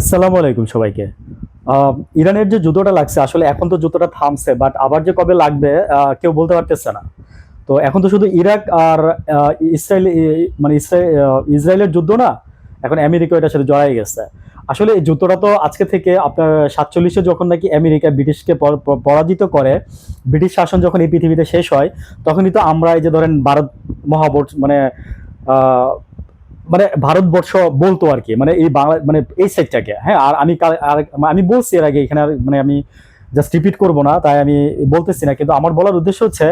আসসালামু আলাইকুম সবাইকে। ইরানের যে যুদ্ধটা লাগছে, আসলে এখন তো যুদ্ধটা থামছে বাট আবার যে কবে লাগবে কেউ বলতে পারতেছে না। তো এখন তো শুধু ইরাক আর ইসরায়েল মানে ইসরায়েলের যুদ্ধ না, এখন আমেরিকা এটার সাথে জড়াই গেছে। আসলে এই যুদ্ধটা তো আজকে থেকে আপনার সাতচল্লিশে যখন নাকি আমেরিকা ব্রিটিশকে পর- পর- পরাজিত করে, ব্রিটিশ শাসন যখন এই পৃথিবীতে শেষ হয়, তখনই তো আমরা এই যে ধরেন ভারত মহাবর্ষ মানে মানে ভারতবর্ষ বলতো আর কি মানে এই বাংলা মানে এই সাইডটাকে হ্যাঁ আর আমি আমি বলছি এর আগে এখানে মানে আমি জাস্ট রিপিট করব না, তাই আমি বলতেছি না, কিন্তু আমার বলার উদ্দেশ্য হচ্ছে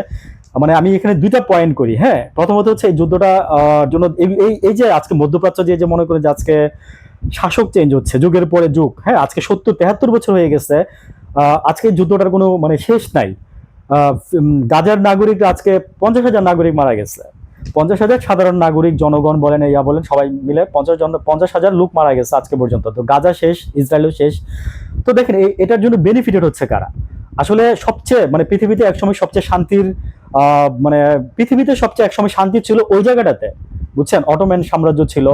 মানে আমি এখানে দুইটা পয়েন্ট করি হ্যাঁ। প্রথমত হচ্ছে এই যুদ্ধটা জন্য এই- এই যে আজকে মধ্যপ্রাচ্য যে যে মনে করে যে আজকে শাসক চেঞ্জ হচ্ছে, যুগের পরে যুগ হ্যাঁ আজকে সত্তর, তেহাত্তর বছর হয়ে গেছে আজকে যুদ্ধটার কোনো মানে শেষ নাই। গাজার নাগরিক আজকে পঞ্চাশ হাজার নাগরিক মারা গেছে। পঞ্চাশ হাজার সাধারণ নাগরিক, জনগণ বলেন ইয়া বলেন, সবাই মিলে পঞ্চাশ জন, পঞ্চাশ হাজার লোক মারা গেছে আজকে পর্যন্ত। তো গাজা শেষ, ইসরায়েলও শেষ। তো দেখেন এটার জন্য বেনিফিটেড হচ্ছে কারা? আসলে সবচেয়ে মানে পৃথিবীতে একসময় সবচেয়ে শান্তির মানে পৃথিবীতে সবচেয়ে একসময় শান্তি ছিল ওই জায়গাটাতে, বুঝছেন? অটোম্যান সাম্রাজ্য ছিল,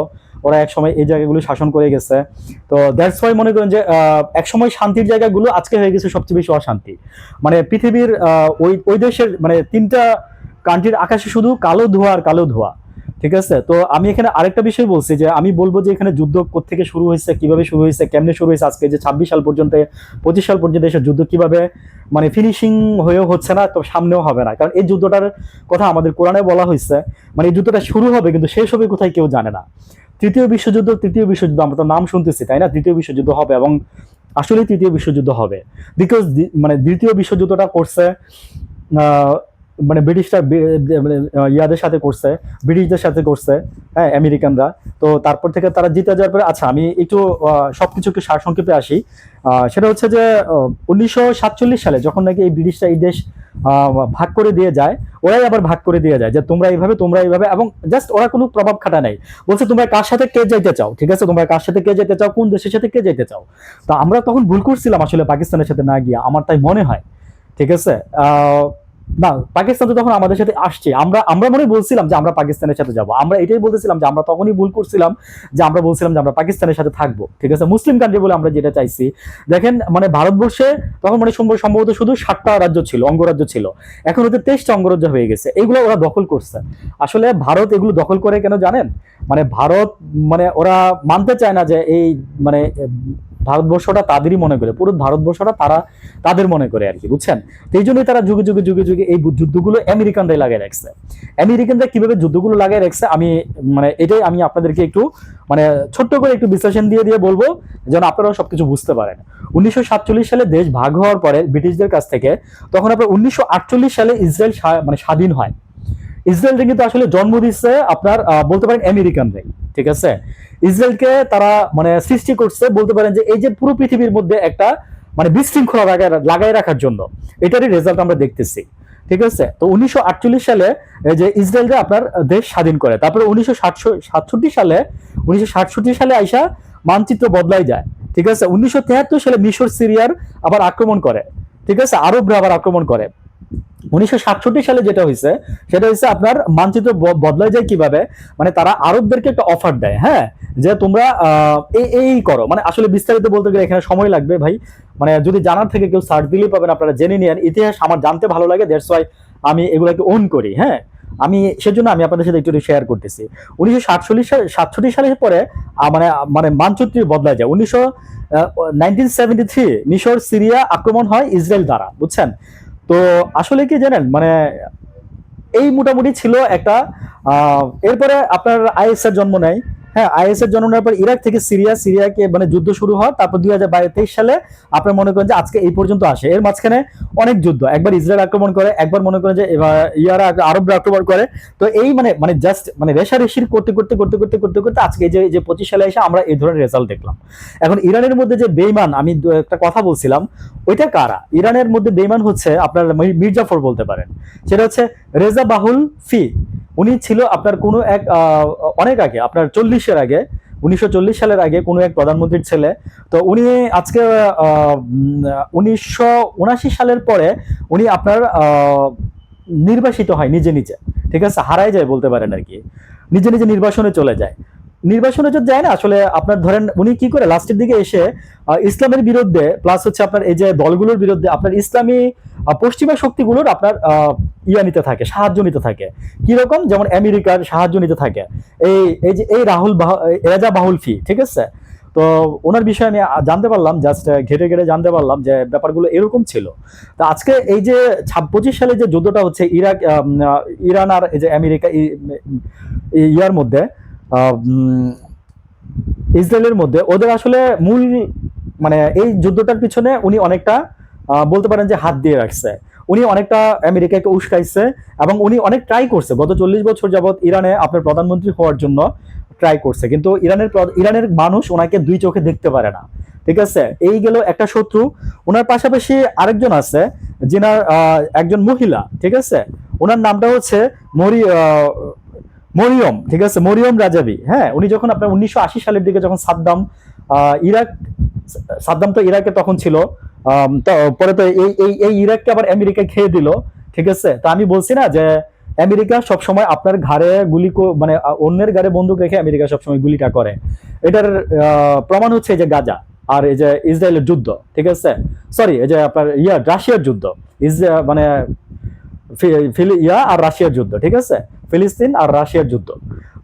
ওরা একসময় এই জায়গাগুলো শাসন করে গেছে। তো দ্যাটস ওয়াই মনে করেন যে একসময় শান্তির জায়গাগুলো আজকে হয়ে গেছে সবচেয়ে বেশি অশান্তি। মানে পৃথিবীর ওই ওই দেশের মানে তিনটা কান্ট্রির আকাশে শুধু কালো ধোঁয়া আর কালো ধোঁয়া, ঠিক আছে? তো আমি এখানে আরেকটা বিষয় বলছি যে, আমি বলব যে এখানে যুদ্ধ থেকে শুরু হয়েছে, কীভাবে শুরু হয়েছে, কেমনে শুরু হয়েছে, আজকে যে ছাব্বিশ সাল পর্যন্ত, পঁচিশ সাল পর্যন্ত এসে যুদ্ধ কীভাবে মানে ফিনিশিং হয়েও হচ্ছে না, তো সামনেও হবে না। কারণ এই যুদ্ধটার কথা আমাদের কোরআনে বলা হয়েছে মানে এই যুদ্ধটা শুরু হবে কিন্তু শেষ হবে কোথায় কেউ জানে না। তৃতীয় বিশ্বযুদ্ধ তৃতীয় বিশ্বযুদ্ধ, আমরা তো নাম শুনতেছি, তাই না? তৃতীয় বিশ্বযুদ্ধ হবে এবং আসলে তৃতীয় বিশ্বযুদ্ধ হবে। বিকজ মানে দ্বিতীয় বিশ্বযুদ্ধটা করছে মানে ব্রিটিশরা মানে ইয়াদের সাথে করছে ব্রিটিশদের সাথে করছে হ্যাঁ আমেরিকানরা। তো তারপর থেকে তারা জিতে যাওয়ার পরে আচ্ছা আমি একটু আহ, সবকিছু একটু সারসংক্ষেপে আসি। সেটা হচ্ছে যে উনিশশো সাতচল্লিশ সালে যখন নাকি এই ব্রিটিশরা এই দেশ ভাগ করে দিয়ে যায় ওরাই আবার ভাগ করে দিয়ে যায় যে তোমরা এইভাবে তোমরা এইভাবে এবং জাস্ট ওরা কোনো প্রভাব খাটা নাই। বলছে তোমরা কার সাথে কে যাইতে চাও? ঠিক আছে তোমরা কার সাথে কে যেতে চাও? কোন দেশের সাথে কে যেতে চাও? তো আমরা তখন ভুল করছিলাম আসলে পাকিস্তানের সাথে না গিয়ে আমার তাই মনে হয়। ঠিক আছে? না, পাকিস্তান তো তখন আমাদের সাথে আসছে। আমরা আমরা মনে বলছিলাম যে আমরা পাকিস্তানের সাথে যাব। আমরা এটাই বলতেছিলাম যে আমরা তখনই ভুল করছিলাম যে আমরা বলছিলাম যে আমরা পাকিস্তানের সাথে থাকব। ঠিক আছে? মুসলিম কান্ট্রি বলে আমরা যেটা চাইছি। দেখেন মানে ভারতবর্ষে তখন মানে সম্ভব- সম্ভবত শুধু সাতটা রাজ্য ছিল, অঙ্গরাজ্য ছিল। এখন হতে তেইশটা অঙ্গরাজ্য হয়ে গেছে। এগুলো ওরা দখল করছে। আসলে ভারত এগুলো দখল করে কেন জানেন? মানে ভারত মানে ওরা মানতে চায় না যে এই মানে ভারতবর্ষটা তাদেরই মনে করে, পুরো ভারতবর্ষটা তারা তাদের মনে করে আর কি, বুঝছেন? তো এই জন্যই তারা যুগে যুগে যুগে যুগে এই যুদ্ধগুলো আমেরিকানরাই লাগিয়ে রাখছে। আমেরিকানরা কীভাবে যুদ্ধগুলো লাগিয়ে রাখছে, আমি মানে এটাই আমি আপনাদেরকে একটু মানে ছোট্ট করে একটু বিশ্লেষণ দিয়ে দিয়ে বলব, যেন আপনারাও সবকিছু বুঝতে পারেন। উনিশশো সাতচল্লিশ সালে দেশ ভাগ হওয়ার পরে ব্রিটিশদের কাছ থেকে, তখন আপনার উনিশশো আটচল্লিশ সালে ইসরায়েল মানে স্বাধীন হয়। ইসরায়েলটা কিন্তু আসলে জন্ম দিচ্ছে আপনার বলতে পারেন আমেরিকানরাই, ঠিক আছে? ইসরায়েলকে তারা মানে সৃষ্টি করছে বলতে পারেন যে এই যে পুরো পৃথিবীর মধ্যে একটা মানে বিশৃঙ্খলা লাগাই রাখার জন্য, এটারই রেজাল্ট আমরা দেখতেছি, ঠিক আছে? তো উনিশশো আটচল্লিশ সালে যে ইসরায়েলরা আপনার দেশ স্বাধীন করে, তারপরে উনিশশো সাতষট্টি সালে, উনিশশো সাতষট্টি সালে আইসা মানচিত্র বদলাই যায়, ঠিক আছে? উনিশশো সালে মিশর সিরিয়ার আবার আক্রমণ করে, ঠিক আছে? আরবরা আবার আক্রমণ করে। উনিশশো সাতষট্টি সালে যেটা হয়েছে সেটা আপনার মানচিত্র ব- বদলাই যায় কীভাবে? মানে তারা আরবদেরকে একটা অফার দেয় হ্যাঁ? যে তোমরা এই করো। মানে আসলে বিস্তারিত বলতে গেলে এখানে সময় লাগবে ভাই। মানে যদি জানার থেকে কেউ সার্চ দিলেই পাবেন, আপনারা জেনে নিন। ইতিহাস আমার জানতে ভালো লাগে দ্যাটস ওয়াই আমি এগুলোকে ওন করি হ্যাঁ? আমি, সেজন্য আমি আপনাদের সাথে একটু শেয়ার করতেছি। উনিশশো সাতচল্লিশ সাতষট্টি সালের পরে মানে মানে মানচিত্র বদলায় যায়। উনিশশো নাইনটিন সেভেন্টি থ্রি মিশর, সিরিয়া আক্রমণ হয় ইসরায়েল দ্বারা, বুঝছেন? তো আসলে কি জানেন মানে এই মোটামুটি ছিল একটা এরপরে আপনার আইএস এর জন্ম নেয় হ্যাঁ আইএস এর জন্ম নেওয়ার পর ইরাক থেকে সিরিয়া, সিরিয়াকে মানে যুদ্ধ শুরু হয় তারপর দুই হাজার তেইশ সালে আপনার মনে করেন যে আজকে এই পর্যন্ত আসে। এর মাঝখানে অনেক যুদ্ধ। একবার ইসরায়েল আক্রমণ করে, একবার মনে করেন যে ইয়ারা আরবরা আক্রমণ করে। তো এই মানে মানে জাস্ট মানে রেশারেশির করতে করতে করতে করতে করতে করতে আজকে যে যে পঁচিশ সালে এসে আমরা এই ধরনের রেজাল্ট দেখলাম। এখন ইরানের মধ্যে যে বেইমান, আমি একটা কথা বলছিলাম, ওইটা কারা? ইরানের মধ্যে বেইমান হচ্ছে আপনার মির্জাফর বলতে পারেন। সেটা হচ্ছে রেজা বাহুল ফি। উনি ছিল আপনার কোনো এক অনেক আগে, আপনার চল্লিশের আগে, উনিশশো চল্লিশ সালের আগে কোনো এক প্রধানমন্ত্রীর ছেলে। তো উনি আজকে উনিশশো উনাশি সালের পরে উনি আপনার নির্বাসিত হয় নিজে নিজে। ঠিক আছে? হারাই যায় বলতে পারেন আর কি। নিজে নিজে নির্বাসনে চলে যায়। নির্বাচনে যদি যায় না, আসলে আপনার ধরেন উনি কি করে লাস্টের দিকে এসে ইসলামের বিরুদ্ধে প্লাস হচ্ছে আপনার এই যে দলগুলোর বিরুদ্ধে, আপনার ইসলামী পশ্চিমা শক্তিগুলোর আপনার ইয়া নিতে থাকে, সাহায্য নিতে থাকে। কীরকম? যেমন আমেরিকার সাহায্য নিতে থাকে। এই এই যে, এই রাহুল রেজা বাহুল ফি, ঠিক আছে? তো ওনার বিষয়ে আমি জানতে পারলাম জাস্ট ঘেটে ঘেটে জানতে পারলাম যে ব্যাপারগুলো এরকম ছিল। তো আজকে এই যে পঁচিশ সালে যে যুদ্ধটা হচ্ছে ইরাক ইরান আর এই যে আমেরিকা ইয়ার মধ্যে ইসরায়েলের মধ্যে ওদের আসলে মূল মানে এই যুদ্ধটার পিছনে উনি অনেকটা বলতে পারেন যে হাত দিয়ে রাখছে। উনি অনেকটা আমেরিকাকে উস্কাইছে এবং উনি অনেক ট্রাই করছে। গত চল্লিশ বছর যাবত ইরানে আপনার প্রধানমন্ত্রী হওয়ার জন্য ট্রাই করছে। কিন্তু ইরানের ইরানের মানুষ ওনাকে দুই চোখে দেখতে পারে না। ঠিক আছে? এই গেল একটা শত্রু। ওনার পাশাপাশি আরেকজন আছে, যিনার একজন মহিলা। ঠিক আছে? ওনার নামটা হচ্ছে মরি মরিয়ম, ঠিক আছে? মরিয়ম রাজাবি হ্যাঁ? উনি যখন আপনার উনিশশো আশি সালের দিকে যখন সাদ্দাম ইরাক, সাদ্দাম তো ইরাকে তখন ছিল পরে তো এই এই ইরাককে আবার আমেরিকা খেয়ে দিল, ঠিক আছে? তো আমি বলছি না যে আমেরিকা সবসময় আপনার ঘাড়ে গুলি মানে অন্যের ঘাড়ে বন্দুক রেখে আমেরিকা সবসময় গুলিটা করে। এটার প্রমাণ হচ্ছে যে গাজা আর এই যে ইসরায়েলের যুদ্ধ, ঠিক আছে? সরি এই যে আপনার ইয়া, রাশিয়ার যুদ্ধ ইস মানে ইয়া আর রাশিয়ার যুদ্ধ, ঠিক আছে? ফিলিস্তিন আর রাশিয়ার যুদ্ধ।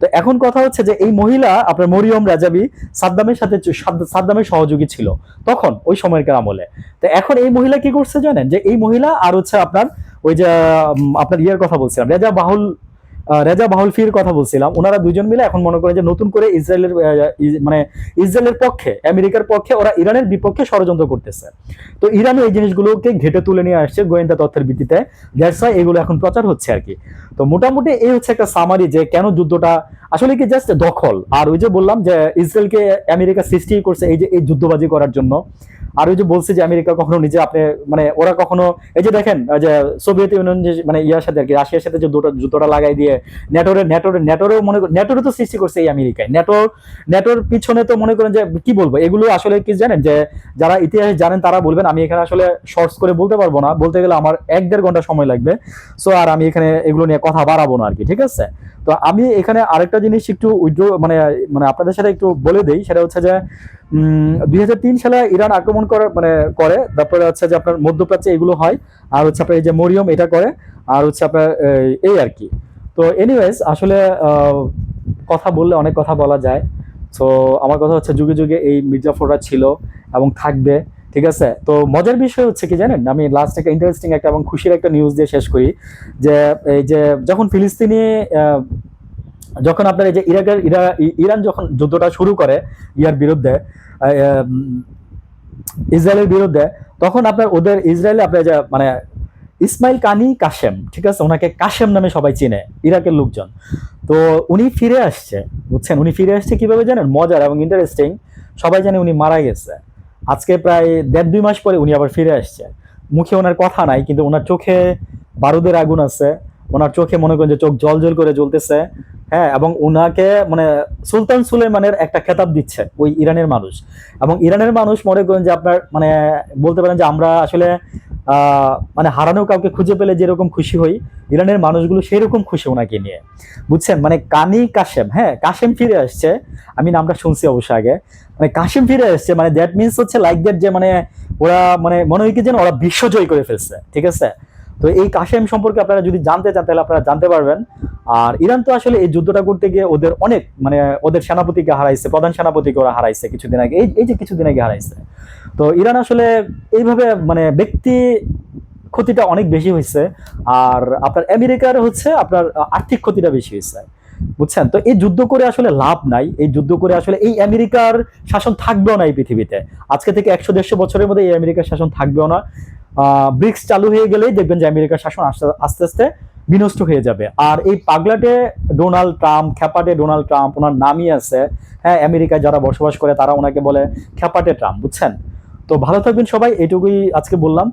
তো এখন কথা হচ্ছে যে এই মহিলা, আপনার মরিয়ম রাজাবি, সাদ্দামের সাথে সাদ্দামের সহযোগী ছিল তখন, ওই সময়কার আমলে। তো এখন এই মহিলা কি করছে জানেন? যে এই মহিলা আর হচ্ছে আপনার ওই যে আপনার ইয়ার কথা বলছিলাম, রেজা বাহুল রেজা বাহুল ফির কথা বলছিলাম। ওনারা দুজন মিলে এখন মনে করেন যে নতুন করে ইসরায়েলের মানে ইসরায়েলের পক্ষে, আমেরিকার পক্ষে ওরা ইরানের বিপক্ষে ষড়যন্ত্র করতেছে। তো ইরানও এই জিনিসগুলোকে ঘেটে তুলে নিয়ে আসছে গোয়েন্দা তথ্যের ভিত্তিতে। দ্যাটস এগুলো এখন প্রচার হচ্ছে আর কি। তো মোটামুটি এই হচ্ছে একটা সামারি যে কেন যুদ্ধটা আসলে কি জাস্ট দখল। আর ওই যে বললাম যে ইসরায়েলকে আমেরিকা সৃষ্টি করছে এই যে এই যুদ্ধবাজি করার জন্য। আর ওই যে বলছে যে আমেরিকা কখনো নিজে আপনি মানে ওরা কখনো, এই যে দেখেন যে সোভিয়েত ইউনিয়ন যে মানে ইয়ার সাথে আর কি, রাশিয়ার সাথে যে দুটো জুতোটা লাগাই দিয়ে নেটোরে নেটোরে নেটোরেও মনে নেটোরে তো সৃষ্টি করছে এই আমেরিকায়। নেটোর নেটোর পিছনে তো মনে করেন যে, কি বলব? এগুলো আসলে কি জানেন যে, যারা ইতিহাস জানেন তারা বলবেন, আমি এখানে আসলে শর্টস করে বলতে পারব না। বলতে গেলে আমার এক দেড় ঘণ্টা সময় লাগবে। সো আর আমি এখানে এগুলো নিয়ে কথা বাড়াবো না আর কি, ঠিক আছে? তো আমি এখানে আরেকটা জিনিস একটু উইড্রো মানে মানে আপনাদের সাথে একটু বলে দেই, সেটা হচ্ছে যে দুই হাজার তিন সালে ইরান আক্রমণ করে মানে করে। তারপরে হচ্ছে যে আপনার মধ্যপ্রাচ্যে এগুলো হয়। আর হচ্ছে আপনার এই যে মরিয়ম, এটা করে। আর হচ্ছে আপনার এই- আর কি। তো এনিওয়েজ আসলে কথা বললে অনেক কথা বলা যায়। তো আমার কথা হচ্ছে যুগে যুগে এই মির্জাফররা ছিল এবং থাকবে, ঠিক আছে? তো মজার বিষয় হচ্ছে কি জানেন? আমি লাস্ট একটা ইন্টারেস্টিং একটা এবং খুশির একটা নিউজ দিয়ে শেষ করি। যে, এই যে যখন ফিলিস্তিনি যখন আপনার এই যে ইরাকের ইরান যখন যুদ্ধটা শুরু করে ইয়ার বিরুদ্ধে ইসরায়েলের বিরুদ্ধে, তখন আপনার ওদের ইসরায়েলে আপনার যে মানে ইসমাইল কানি কাশেম, ঠিক আছে? ওনাকে কাশেম নামে সবাই চিনে, ইরাকের লোকজন। তো উনি ফিরে আসছে, বুঝছেন? উনি ফিরে আসছে কীভাবে জানেন? মজার এবং ইন্টারেস্টিং সবাই জানে উনি মারা গেছে। আজকে প্রায় দেড়, দুই মাস পরে উনি আবার ফিরে আসছে। মুখে ওনার কথা নাই, কিন্তু ওনার চোখে বারুদের আগুন আছে। ওনার চোখে মনে করেন যে চোখ জল জল করে জ্বলতেছে। হ্যাঁ এবং উনাকে মানে সুলতান সুলেমানের একটা খেতাব দিচ্ছে ওই ইরানের মানুষ। এবং ইরানের মানুষ মনে করেন যে আপনার মানে বলতে পারেন যে আমরা আসলে মানে হারানো কাউকে খুঁজে পেলে যেরকম খুশি হই, ইরানের মানুষগুলো সেরকম খুশি ওনাকে নিয়ে। বুঝছেন? মানে কানি কাশেম হ্যাঁ কাশেম ফিরে আসছে। আমি নামটা শুনছি অবশ্য আগে। মানে কাশেম ফিরে আসছে মানে দ্যাট মিনস হচ্ছে লাইক দ্যাট যে মানে ওরা মানে মনে হয় কি যেন ওরা বিশ্বজয় করে ফেলছে, ঠিক আছে? তো এই কাশেম সম্পর্কে আপনারা যদি জানতে চান, তাহলে আপনারা জানতে পারবেন। আর ইরান তো আসলে এই যুদ্ধটা করতে গিয়ে ওদের অনেক মানে ওদের সেনাপতিকে হারাইছে, প্রধান সেনাপতিকে ওরা হারাইছে কিছুদিন আগে। এই এই যে কিছুদিন আগে হারাইছে। তো ইরান আসলে এইভাবে মানে ব্যক্তি ক্ষতিটা অনেক বেশি হয়েছে। আর আপনার আমেরিকার হচ্ছে আপনার আর্থিক ক্ষতিটা বেশি হয়েছে। বুঝছেন? তো এই যুদ্ধ করে আসলে লাভ নাই। এই যুদ্ধ করে আসলে এই আমেরিকার শাসন থাকবেও না এই পৃথিবীতে। আজকে থেকে একশো দেড়শো বছরের মধ্যে এই আমেরিকার শাসন থাকবেও না। ব্রিক্স চালু হয়ে গেলেই দেখবেন যে আমেরিকার শাসন আস্তে আস্তে বিনষ্ট হয়ে যাবে। আর এই পাগলাটে ডোনাল্ড ট্রাম্প, খ্যাপাটে ডোনাল্ড ট্রাম্প, ওনার নামই আছে। হ্যাঁ আমেরিকায় যারা বসবাস করে, তারা ওনাকে বলে খ্যাপাটে ট্রাম্প, বুঝছেন? তো ভালো থাকবেন সবাই, এটুকুই আজকে বললাম।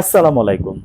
আসসালামু আলাইকুম।